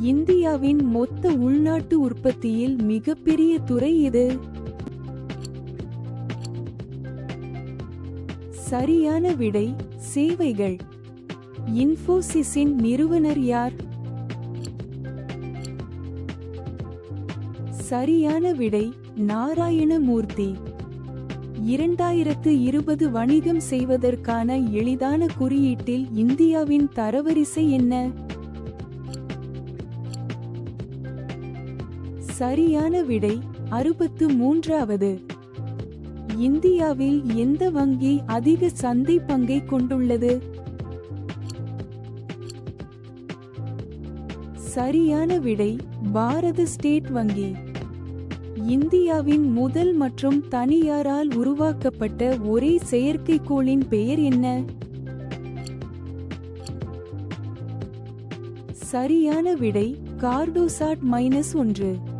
இந்தியாவின் மொத்த உள்நாட்டு உற்பத்தியில் மிகப்பெரிய துறை இது. சரியான விடை சேவைகள். இன்ஃபோசிஸின் நிறுவனர் யார்? சரியான விடை நாராயணமூர்த்தி. இரண்டாயிரத்து இருபது வணிகம் செய்வதற்கான எளிதான குறியீட்டில் இந்தியாவின் தரவரிசை என்ன? சரியான விடை அறுபத்து மூன்றாவது. இந்தியாவில் எந்த வங்கி அதிக சந்தை பங்கை கொண்டுள்ளது? சரியான விடை பாரத ஸ்டேட் வங்கி. இந்தியாவின் முதல் மற்றும் தனியாரால் உருவாக்கப்பட்ட ஒரே செயற்கைக்கோளின் பெயர் என்ன? சரியான விடை கார்டோசாட் மைனஸ் ஒன்று.